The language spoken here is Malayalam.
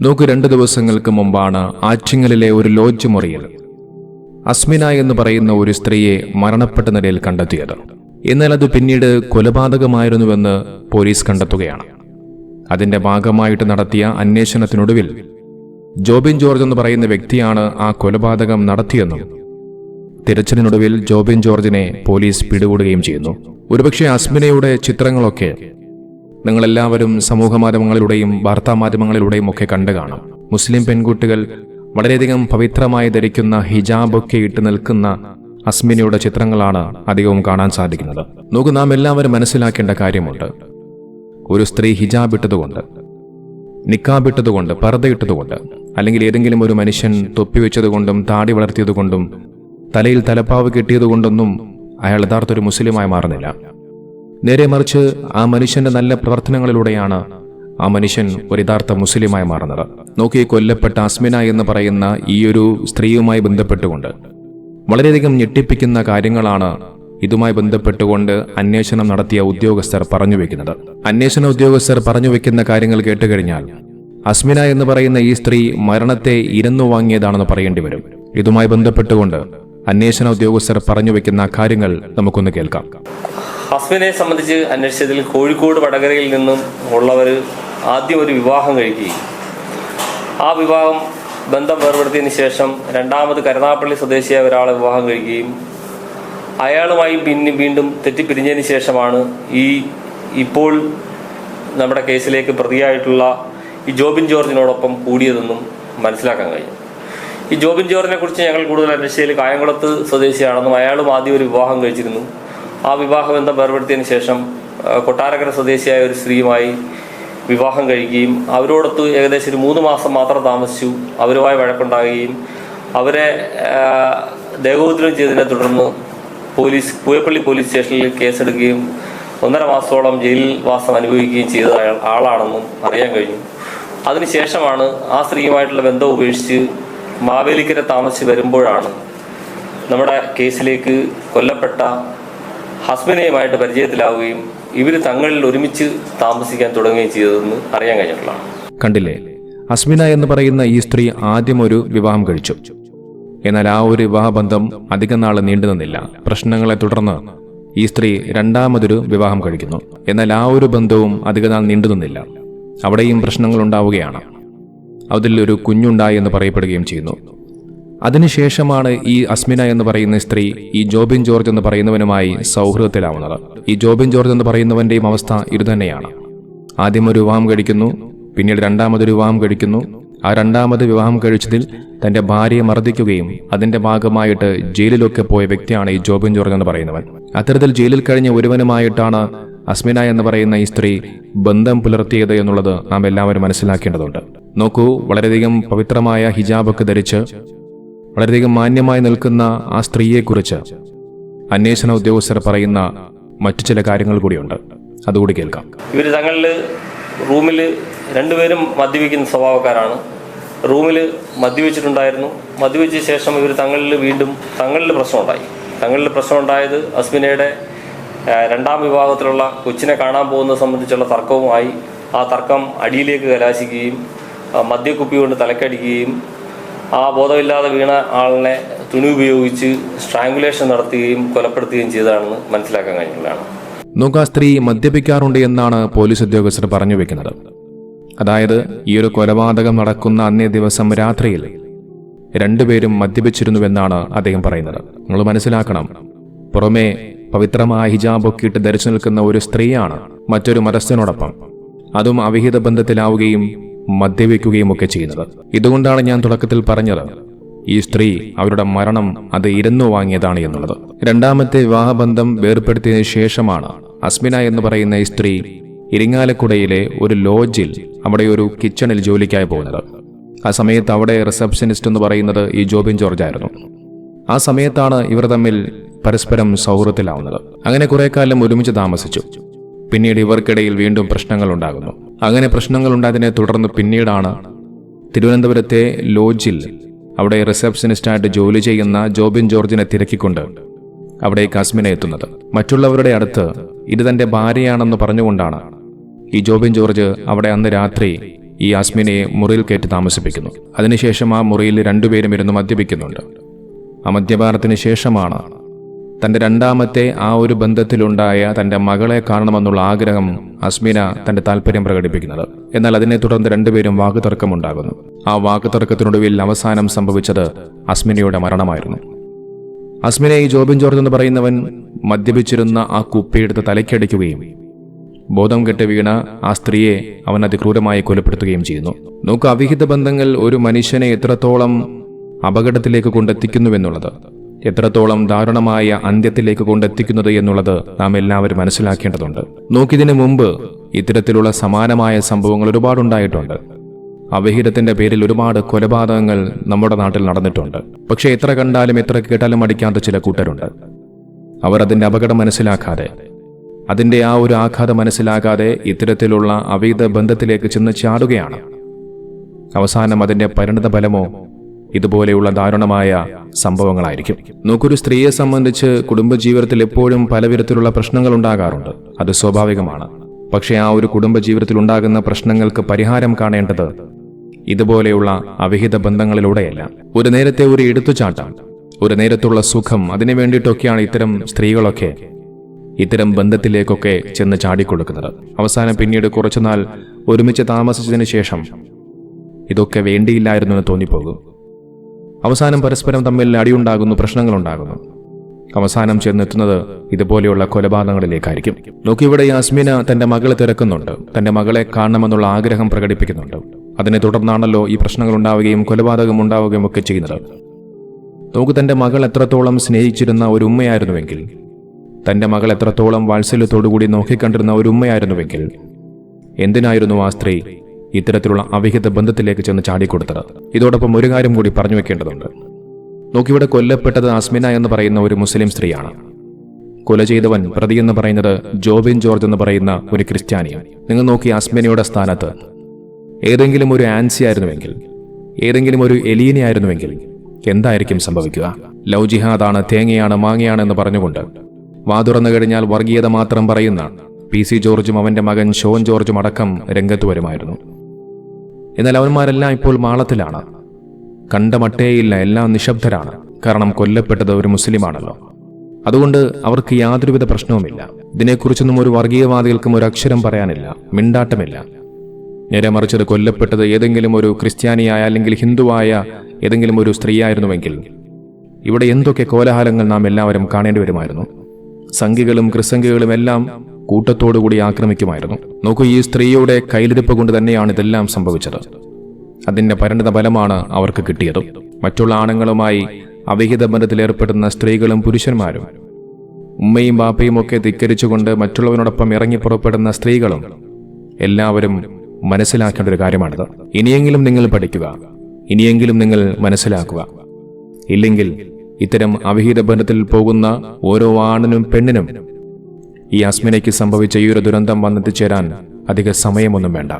നോക്കൂ രണ്ട് ദിവസങ്ങൾക്ക് മുമ്പാണ് ആറ്റിങ്ങലിലെ ഒരു ലോഡ്ജ് മുറിയിൽ അസ്മിന എന്ന് പറയുന്ന ഒരു സ്ത്രീയെ മരണപ്പെട്ട നിലയിൽ കണ്ടെത്തിയത്. എന്നാൽ അത് പിന്നീട് കൊലപാതകമായിരുന്നുവെന്ന് പോലീസ് കണ്ടെത്തുകയാണ്. അതിന്റെ ഭാഗമായിട്ട് നടത്തിയ അന്വേഷണത്തിനൊടുവിൽ ജോബിൻ ജോർജ് എന്ന് പറയുന്ന വ്യക്തിയാണ് ആ കൊലപാതകം നടത്തിയെന്നും തിരച്ചിലിനൊടുവിൽ ജോബിൻ ജോർജിനെ പോലീസ് പിടികൂടുകയും ചെയ്യുന്നു. ഒരുപക്ഷെ അസ്മിനയുടെ ചിത്രങ്ങളൊക്കെ നിങ്ങളെല്ലാവരും സമൂഹ മാധ്യമങ്ങളിലൂടെയും വാർത്താ മാധ്യമങ്ങളിലൂടെയും ഒക്കെ കണ്ടു കാണാം. മുസ്ലിം പെൺകുട്ടികൾ വളരെയധികം പവിത്രമായി ധരിക്കുന്ന ഹിജാബൊക്കെ ഇട്ട് നിൽക്കുന്ന അസ്മിനിയുടെ ചിത്രങ്ങളാണ് അധികവും കാണാൻ സാധിക്കുന്നത്. നോക്കൂ നാം എല്ലാവരും മനസ്സിലാക്കേണ്ട കാര്യമുണ്ട്. ഒരു സ്ത്രീ ഹിജാബ് ഇട്ടതുകൊണ്ട് നിക്കാബ് ഇട്ടതുകൊണ്ട് പർദ്ദ ഇട്ടതുകൊണ്ട് അല്ലെങ്കിൽ ഏതെങ്കിലും ഒരു മനുഷ്യൻ തൊപ്പി വെച്ചതുകൊണ്ടും താടി വളർത്തിയതുകൊണ്ടും തലയിൽ തലപ്പാവ് കിട്ടിയതുകൊണ്ടൊന്നും അയാൾ യഥാർത്ഥ ഒരു മുസ്ലിമായി മാറുന്നില്ല. നേരെ മറിച്ച് ആ മനുഷ്യന്റെ നല്ല പ്രവർത്തനങ്ങളിലൂടെയാണ് ആ മനുഷ്യൻ ഒരു യഥാർത്ഥ മുസ്ലിമായി മാറുന്നത്. നോക്കി കൊല്ലപ്പെട്ട അസ്മിന എന്ന് പറയുന്ന ഈ ഒരു സ്ത്രീയുമായി ബന്ധപ്പെട്ടുകൊണ്ട് വളരെയധികം ഞെട്ടിപ്പിക്കുന്ന കാര്യങ്ങളാണ് ഇതുമായി ബന്ധപ്പെട്ടുകൊണ്ട് അന്വേഷണം നടത്തിയ ഉദ്യോഗസ്ഥർ പറഞ്ഞു വെക്കുന്നത്. അന്വേഷണ ഉദ്യോഗസ്ഥർ പറഞ്ഞു വെക്കുന്ന കാര്യങ്ങൾ കേട്ടുകഴിഞ്ഞാൽ അസ്മിന എന്ന് പറയുന്ന ഈ സ്ത്രീ മരണത്തെ ഇരന്നു വാങ്ങിയതാണെന്ന് പറയേണ്ടി വരും. ഇതുമായി ബന്ധപ്പെട്ടുകൊണ്ട് അന്വേഷണ ഉദ്യോഗസ്ഥർ പറഞ്ഞു വെക്കുന്ന കാര്യങ്ങൾ നമുക്കൊന്ന് കേൾക്കാം. ഹസ്ബിനെ സംബന്ധിച്ച് അന്വേഷിച്ചതിൽ കോഴിക്കോട് വടകരയിൽ നിന്നും ഉള്ളവർ ആദ്യം ഒരു വിവാഹം കഴിക്കുകയും. ആ വിവാഹം ബന്ധം വേർപെടുത്തിയതിന് ശേഷം രണ്ടാമത് കരുനാപ്പള്ളി സ്വദേശിയായ ഒരാളെ വിവാഹം കഴിക്കുകയും അയാളുമായി പിന്നെ വീണ്ടും തെറ്റിപ്പിരിഞ്ഞതിന് ശേഷമാണ് ഈ ഇപ്പോൾ നമ്മുടെ കേസിലേക്ക് പ്രതിയായിട്ടുള്ള ഈ ജോബിൻ ജോർജിനോടൊപ്പം കൂടിയതെന്നും മനസ്സിലാക്കാൻ കഴിയും ഈ ജോബിൻ ജോർജിനെ കുറിച്ച് ഞങ്ങൾ കൂടുതൽ അന്വേഷിച്ചതിൽ കായംകുളത്ത് സ്വദേശിയാണെന്നും അയാളും ആദ്യം ഒരു വിവാഹം കഴിച്ചിരുന്നു. ആ വിവാഹബന്ധം വേർപെടുത്തിയതിനു ശേഷം കൊട്ടാരക്കര സ്വദേശിയായ ഒരു സ്ത്രീയുമായി വിവാഹം കഴിക്കുകയും അവരോടൊത്ത് ഏകദേശം ഒരു മൂന്ന് മാസം മാത്രം താമസിച്ചു. അവരുമായി വഴക്കുണ്ടാകുകയും അവരെ ദേഹോദ്രം ചെയ്തതിനെ തുടർന്ന് പോലീസ് പൂയപ്പള്ളി പോലീസ് സ്റ്റേഷനിൽ കേസെടുക്കുകയും ഒന്നര മാസത്തോളം ജയിലിൽ വാസം അനുഭവിക്കുകയും ചെയ്ത ആളാണെന്നും അറിയാൻ കഴിഞ്ഞു. അതിനുശേഷമാണ് ആ സ്ത്രീയുമായിട്ടുള്ള ബന്ധം ഉപേക്ഷിച്ച് മാവേലിക്കര താമസിച്ച് വരുമ്പോഴാണ് നമ്മുടെ കേസിലേക്ക് കൊല്ലപ്പെട്ട ഹസ്ബൻഡുമായിട്ട് പരിചയത്തിലാവുകയും ഇവർ തങ്ങളിൽ ഒരുമിച്ച് താമസിക്കാൻ തുടങ്ങുകയും ചെയ്തതെന്ന് അറിയാൻ കഴിഞ്ഞിട്ടുള്ളതാണ്. കണ്ടില്ലേ? അസ്മിന എന്ന് പറയുന്ന ഈ സ്ത്രീ ആദ്യം ഒരു വിവാഹം കഴിച്ചു. എന്നാൽ ആ ഒരു വിവാഹബന്ധം അധികം നാൾ നീണ്ടു നിന്നില്ല. പ്രശ്നങ്ങളെ തുടർന്ന് ഈ സ്ത്രീ രണ്ടാമതൊരു വിവാഹം കഴിക്കുന്നു. എന്നാൽ ആ ഒരു ബന്ധവും അധികനാൾ നീണ്ടു നിന്നില്ല. അവിടെയും പ്രശ്നങ്ങൾ ഉണ്ടാവുകയാണ് അതിൽ ഒരു കുഞ്ഞുണ്ടായി എന്ന് പറയപ്പെടുകയും ചെയ്യുന്നു. അതിനുശേഷമാണ് ഈ അസ്മിന എന്ന് പറയുന്ന സ്ത്രീ ഈ ജോബിൻ ജോർജ് എന്ന് പറയുന്നവനുമായി സൗഹൃദത്തിലാവുന്നത്. ഈ ജോബിൻ ജോർജ് എന്ന് പറയുന്നവന്റെയും അവസ്ഥ ഇതുതന്നെയാണ്. ആദ്യം ഒരു വിവാഹം കഴിക്കുന്നു പിന്നീട് രണ്ടാമതൊരു വിവാഹം കഴിക്കുന്നു. ആ രണ്ടാമത് വിവാഹം കഴിച്ചതിൽ തന്റെ ഭാര്യയെ മർദ്ദിക്കുകയും അതിന്റെ ഭാഗമായിട്ട് ജയിലിലൊക്കെ പോയ വ്യക്തിയാണ് ഈ ജോബിൻ ജോർജ് എന്ന് പറയുന്നവൻ. അത്തരത്തിൽ ജയിലിൽ കഴിഞ്ഞ ഒരുവനുമായിട്ടാണ് അസ്മിന എന്ന് പറയുന്ന ഈ സ്ത്രീ ബന്ധം പുലർത്തിയത് എന്നുള്ളത് നാം എല്ലാവരും മനസ്സിലാക്കേണ്ടതുണ്ട്. നോക്കൂ വളരെയധികം പവിത്രമായ ഹിജാബൊക്കെ ധരിച്ച് വളരെയധികം മാന്യമായി നിൽക്കുന്ന ആ സ്ത്രീയെക്കുറിച്ച് അന്വേഷണ ഉദ്യോഗസ്ഥർ പറയുന്ന മറ്റു ചില കാര്യങ്ങൾ കൂടിയുണ്ട്. അതുകൂടി കേൾക്കാം. ഇവർ തങ്ങളിൽ റൂമിൽ രണ്ടുപേരും മദ്യപിക്കുന്ന സ്വഭാവക്കാരാണ്. റൂമിൽ മദ്യപിച്ചിട്ടുണ്ടായിരുന്നു. മദ്യപിച്ച ശേഷം ഇവർ തങ്ങളിൽ വീണ്ടും തങ്ങളിൽ പ്രശ്നമുണ്ടായി. തങ്ങളിൽ പ്രശ്നമുണ്ടായത് അസ്മിനയുടെ രണ്ടാം വിഭാഗത്തിലുള്ള കൊച്ചിനെ കാണാൻ പോകുന്നത് സംബന്ധിച്ചുള്ള തർക്കവുമായി ആ തർക്കം അടിയിലേക്ക് കലാശിക്കുകയും മദ്യക്കുപ്പി കൊണ്ട് തലക്കടിക്കുകയും ആ ബോധമില്ലാതെ വീണ ആളിനെ തുണി ഉപയോഗിച്ച് സ്ട്രാങ്കുലേഷൻ നടത്തുകയും കൊലപ്പെടുത്തുകയും ചെയ്തതാണെന്ന് മനസ്സിലാക്കാൻ കഴിഞ്ഞതാണ്. നോക്ക് സ്ത്രീ മദ്യപിക്കാറുണ്ട് എന്നാണ് പോലീസ് ഉദ്യോഗസ്ഥർ പറഞ്ഞു വെക്കുന്നത്. അതായത് ഈ ഒരു കൊലപാതകം നടക്കുന്ന അന്നേ ദിവസം രാത്രിയിൽ രണ്ടുപേരും മദ്യപിച്ചിരുന്നുവെന്നാണ് അദ്ദേഹം പറയുന്നത്. നിങ്ങൾ മനസ്സിലാക്കണം. പുറമേ പവിത്രമായ ഹിജാബൊക്കെ ഇട്ട് ധരിച്ചു നിൽക്കുന്ന ഒരു സ്ത്രീയാണ് മറ്റൊരു മതസ്ഥനോടൊപ്പം. അതും അവിഹിത ബന്ധത്തിലാവുകയും മദ്യപിക്കുകയും ഒക്കെ ചെയ്യുന്നത്. ഇതുകൊണ്ടാണ് ഞാൻ തുടക്കത്തിൽ പറഞ്ഞത് ഈ സ്ത്രീ അവരുടെ മരണം അത് ഇരുന്നു വാങ്ങിയതാണ് എന്നുള്ളത്. രണ്ടാമത്തെ വിവാഹബന്ധം വേർപ്പെടുത്തിയതിനു ശേഷമാണ് അസ്മിന എന്ന് പറയുന്ന ഈ സ്ത്രീ ഇരിങ്ങാലക്കുടയിലെ ഒരു ലോഡ്ജിൽ അവിടെ ഒരു കിച്ചണിൽ ജോലിക്കായി പോകുന്നത്. ആ സമയത്ത് അവിടെ റിസപ്ഷനിസ്റ്റ് എന്ന് പറയുന്നത് ഈ ജോബിൻ ജോർജ് ആയിരുന്നു. ആ സമയത്താണ് ഇവർ തമ്മിൽ പരസ്പരം സൗഹൃദത്തിലാവുന്നത്. അങ്ങനെ കുറെ കാലം ഒരുമിച്ച് താമസിച്ചു. പിന്നീട് ഇവർക്കിടയിൽ വീണ്ടും പ്രശ്നങ്ങൾ ഉണ്ടാകുന്നു. അങ്ങനെ പ്രശ്നങ്ങൾ ഉണ്ടായതിനെ തുടർന്ന് പിന്നീടാണ് തിരുവനന്തപുരത്തെ ലോജിൽ അവിടെ റിസപ്ഷനിസ്റ്റായിട്ട് ജോലി ചെയ്യുന്ന ജോബിൻ ജോർജിനെ തിരക്കിക്കൊണ്ട് അവിടെ കാസ്മിനെ എത്തുന്നത്. മറ്റുള്ളവരുടെ അടുത്ത് ഇത് തന്റെ ഭാര്യയാണെന്ന് പറഞ്ഞുകൊണ്ടാണ് ഈ ജോബിൻ ജോർജ് അവിടെ അന്ന് രാത്രി ഈ ആസ്മിനെ മുറിയിൽ കയറ്റി താമസിപ്പിക്കുന്നു. അതിനുശേഷം ആ മുറിയിൽ രണ്ടുപേരും ഇരുന്ന് മദ്യപിക്കുന്നുണ്ട്. ആ മദ്യപാനത്തിന് ശേഷമാണ് തന്റെ രണ്ടാമത്തെ ആ ഒരു ബന്ധത്തിലുണ്ടായ തന്റെ മകളെ കാണണമെന്നുള്ള ആഗ്രഹം അസ്മിന തന്റെ താല്പര്യം പ്രകടിപ്പിക്കുന്നത്. എന്നാൽ അതിനെ തുടർന്ന് രണ്ടുപേരും വാക്കുതർക്കമുണ്ടാകുന്നു. ആ വാക്കുതർക്കത്തിനൊടുവിൽ അവസാനം സംഭവിച്ചത് അസ്മിനയുടെ മരണമായിരുന്നു. അസ്മിനെ ഈ ജോബിൻ ജോർജ് എന്ന് പറയുന്നവൻ മദ്യപിച്ചിരുന്ന ആ കുപ്പിയെടുത്ത് തലയ്ക്കടിക്കുകയും ബോധം കെട്ട് വീണ ആ സ്ത്രീയെ അവൻ അതിക്രൂരമായി കൊലപ്പെടുത്തുകയും ചെയ്യുന്നു. നോക്ക് അവിഹിത ബന്ധങ്ങൾ ഒരു മനുഷ്യനെ എത്രത്തോളം അപകടത്തിലേക്ക് കൊണ്ടെത്തിക്കുന്നുവെന്നുള്ളത്. എത്രത്തോളം ദാരുണമായ അന്ത്യത്തിലേക്ക് കൊണ്ടെത്തിക്കുന്നത് എന്നുള്ളത് നാം എല്ലാവരും മനസ്സിലാക്കേണ്ടതുണ്ട്. നോക്കിയതിനു മുമ്പ് ഇത്തരത്തിലുള്ള സമാനമായ സംഭവങ്ങൾ ഒരുപാടുണ്ടായിട്ടുണ്ട് അവിഹിതത്തിന്റെ പേരിൽ ഒരുപാട് കൊലപാതകങ്ങൾ നമ്മുടെ നാട്ടിൽ നടന്നിട്ടുണ്ട്. പക്ഷേ എത്ര കണ്ടാലും എത്ര കേട്ടാലും അടിക്കാത്ത ചില കൂട്ടരുണ്ട്. അവർ അതിന്റെ അപകടം മനസ്സിലാക്കാതെ അതിന്റെ ആ ഒരു ആഘാതം മനസ്സിലാക്കാതെ ഇത്തരത്തിലുള്ള അവിഹിത ബന്ധത്തിലേക്ക് ചെന്ന് ചാടുകയാണ്. അവസാനം അതിന്റെ പരിണത ഫലമോ ഇതുപോലെയുള്ള ദാരുണമായ സംഭവങ്ങളായിരിക്കും. നോക്കൊരു സ്ത്രീയെ സംബന്ധിച്ച് കുടുംബജീവിതത്തിൽ എപ്പോഴും പലവിധത്തിലുള്ള പ്രശ്നങ്ങൾ ഉണ്ടാകാറുണ്ട്. അത് സ്വാഭാവികമാണ്. പക്ഷേ ആ ഒരു കുടുംബജീവിതത്തിൽ ഉണ്ടാകുന്ന പ്രശ്നങ്ങൾക്ക് പരിഹാരം കാണേണ്ടത് ഇതുപോലെയുള്ള അവിഹിത ബന്ധങ്ങളിലൂടെയല്ല. ഒരു നേരത്തെ ഒരു എടുത്തുചാട്ടം ഒരു നേരത്തുള്ള സുഖം അതിനു വേണ്ടിയിട്ടൊക്കെയാണ് ഇത്തരം സ്ത്രീകളൊക്കെ ഇത്തരം ബന്ധത്തിലേക്കൊക്കെ ചെന്ന് ചാടിക്കൊടുക്കുന്നത്. അവസാനം പിന്നീട് കുറച്ചുനാൾ ഒരുമിച്ച് താമസിച്ചതിന് ശേഷം ഇതൊക്കെ വേണ്ടിയില്ലായിരുന്നു എന്ന് തോന്നിപ്പോകും. അവസാനം പരസ്പരം തമ്മിൽ അടിയുണ്ടാകുന്നു പ്രശ്നങ്ങളുണ്ടാകുന്നു. അവസാനം ചെന്നെത്തുന്നത് ഇതുപോലെയുള്ള കൊലപാതകങ്ങളിലേക്കായിരിക്കും. നോക്കിയിവിടെ യാസ്മിന തന്റെ മകളെ തിരക്കുന്നുണ്ട്. തന്റെ മകളെ കാണണമെന്നുള്ള ആഗ്രഹം പ്രകടിപ്പിക്കുന്നുണ്ട്. അതിനെ തുടർന്നാണല്ലോ ഈ പ്രശ്നങ്ങൾ ഉണ്ടാവുകയും കൊലപാതകം ഉണ്ടാവുകയും ഒക്കെ ചെയ്യുന്നത്. നോക്കു തന്റെ മകൾ എത്രത്തോളം സ്നേഹിച്ചിരുന്ന ഒരു ഉമ്മയായിരുന്നുവെങ്കിൽ. തന്റെ മകൾ എത്രത്തോളം വാത്സല്യത്തോടുകൂടി നോക്കിക്കണ്ടിരുന്ന ഒരു ഉമ്മയായിരുന്നുവെങ്കിൽ. എന്തിനായിരുന്നു ആ സ്ത്രീ ഇത്തരത്തിലുള്ള അവിഹിത ബന്ധത്തിലേക്ക് ചെന്ന് ചാടിക്കൊടുത്തത്. ഇതോടൊപ്പം ഒരു കാര്യം കൂടി പറഞ്ഞു വെക്കേണ്ടതുണ്ട്. നോക്കിവിടെ കൊല്ലപ്പെട്ടത് അസ്മിന എന്ന് പറയുന്ന ഒരു മുസ്ലിം സ്ത്രീയാണ്. കൊല ചെയ്തവൻ പ്രതി എന്ന് പറയുന്നത് ജോബിൻ ജോർജ് എന്ന് പറയുന്ന ഒരു ക്രിസ്ത്യാനിയാണ് നിങ്ങൾ നോക്കി അസ്മിനയുടെ സ്ഥാനത്ത്. ഏതെങ്കിലും ഒരു ആൻസി ആയിരുന്നുവെങ്കിൽ ഏതെങ്കിലും ഒരു എലീനി ആയിരുന്നുവെങ്കിൽ എന്തായിരിക്കും സംഭവിക്കുക? ലവ് ജിഹാദാണ് തേങ്ങയാണ് മാങ്ങയാണ് എന്ന് പറഞ്ഞുകൊണ്ട് വാതുറന്നു കഴിഞ്ഞാൽ വർഗീയത മാത്രം പറയുന്ന പി സി ജോർജും അവന്റെ മകൻ ഷോൻ ജോർജും അടക്കം രംഗത്ത് വരുമായിരുന്നു. എന്നാൽ അവന്മാരെല്ലാം ഇപ്പോൾ മാളത്തിലാണ്. കണ്ട മട്ടേയില്ല എല്ലാം നിശബ്ദരാണ്. കാരണം കൊല്ലപ്പെട്ടത് ഒരു മുസ്ലിമാണല്ലോ. അതുകൊണ്ട് അവർക്ക് യാതൊരുവിധ പ്രശ്നവുമില്ല. ഇതിനെക്കുറിച്ചൊന്നും ഒരു വർഗീയവാദികൾക്കും ഒരു അക്ഷരം പറയാനില്ല മിണ്ടാട്ടമില്ല. നേരെ മറിച്ചത് കൊല്ലപ്പെട്ടത് ഏതെങ്കിലും ഒരു ക്രിസ്ത്യാനിയായ അല്ലെങ്കിൽ ഹിന്ദുവായ ഏതെങ്കിലും ഒരു സ്ത്രീയായിരുന്നുവെങ്കിൽ ഇവിടെ എന്തൊക്കെ കോലാഹലങ്ങൾ നാം എല്ലാവരും കാണേണ്ടി വരുമായിരുന്നു? സംഘികളും ക്രിസംഖികളും എല്ലാം കൂട്ടത്തോടുകൂടി ആക്രമിക്കുമായിരുന്നു. നോക്കൂ ഈ സ്ത്രീയുടെ കയ്യിലിരിപ്പ് കൊണ്ട് തന്നെയാണ് ഇതെല്ലാം സംഭവിച്ചത്. അതിന്റെ പരിണിത ഫലമാണ് അവർക്ക് കിട്ടിയത്. മറ്റുള്ള ആണുങ്ങളുമായി അവിഹിത ബന്ധത്തിലേർപ്പെടുന്ന സ്ത്രീകളും പുരുഷന്മാരും ഉമ്മയും ബാപ്പയും ഒക്കെ ധിക്കരിച്ചുകൊണ്ട് മറ്റുള്ളവരോടൊപ്പം ഇറങ്ങി പുറപ്പെടുന്ന സ്ത്രീകളും എല്ലാവരും മനസ്സിലാക്കേണ്ട ഒരു കാര്യമാണിത്. ഇനിയെങ്കിലും നിങ്ങൾ പഠിക്കുക. ഇനിയെങ്കിലും നിങ്ങൾ മനസ്സിലാക്കുക. ഇല്ലെങ്കിൽ ഇത്തരം അവിഹിത ബന്ധത്തിൽ പോകുന്ന ഓരോ ആണിനും പെണ്ണിനും ഈ അസ്മിനയ്ക്ക് സംഭവിച്ച ഈ ഒരു ദുരന്തം വന്നെത്തിച്ചേരാൻ അധിക സമയമൊന്നും വേണ്ട.